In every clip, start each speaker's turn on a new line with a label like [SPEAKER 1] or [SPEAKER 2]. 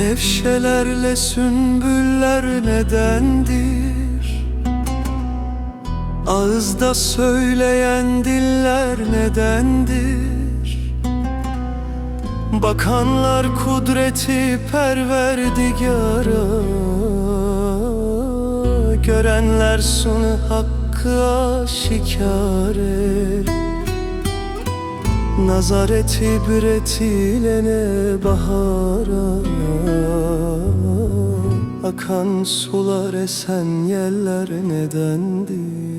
[SPEAKER 1] Benefşelerle sümbüller nedendir? Ağızda söyleyen diller nedendir? Bakanlar kudreti perverdigara Görenler sunu hakkı aşikare Nazar et ibretiyle bahara Akan sular esen yeller nedendir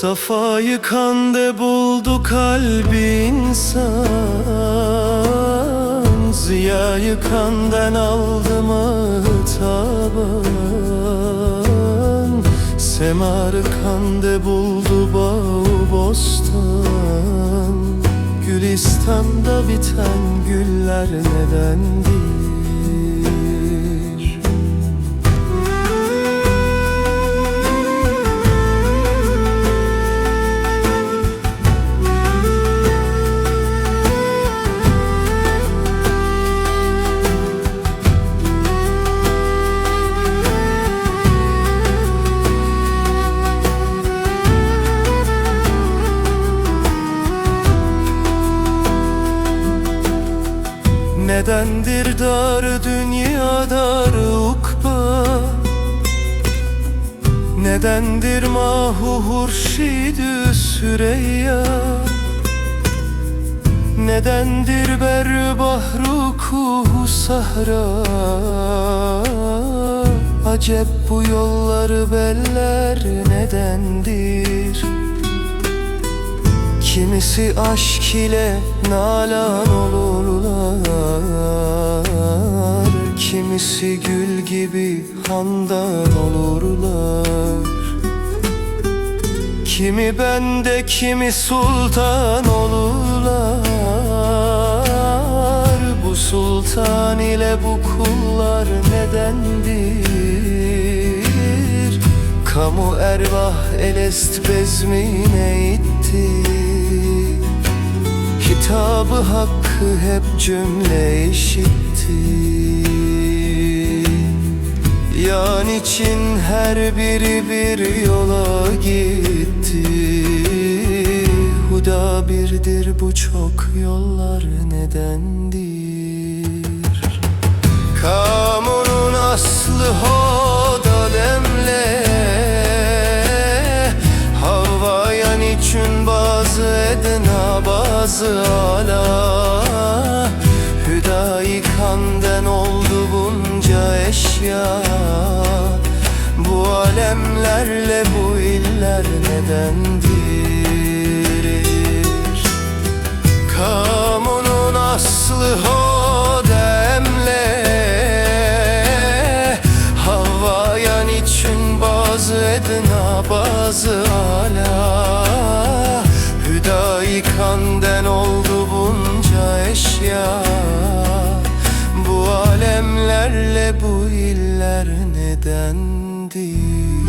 [SPEAKER 1] Safayı kande buldu kalbi insan Ziyayı kandan aldı mı taban Semarı kande buldu bağ bostan Gülistan'da biten güller nedendir? Nedendir dar dünya dar ukba Nedendir mahu hurşidü süreyya? Nedendir ber bahru kuhu sahra? Acep bu yolları beller nedendir Kimisi aşk ile nalan olurlar. Kimisi gül gibi handan olurlar. Kimi bende kimi sultan olurlar. Bu sultan ile bu kullar nedendir? Kamu ervah elest bezmine itti Hitabı hakkı hep cümle işitti Yan için her biri bir yola gitti. Huda birdir bu çok yollar nedendir? Kamunun aslı hoda edna bazı ala Hüdayi kanden oldu bunca eşya. Bu alemlerle bu iller nedendir? Kamunun aslı o demle Havvayan için bazı edna bazı ala 天地。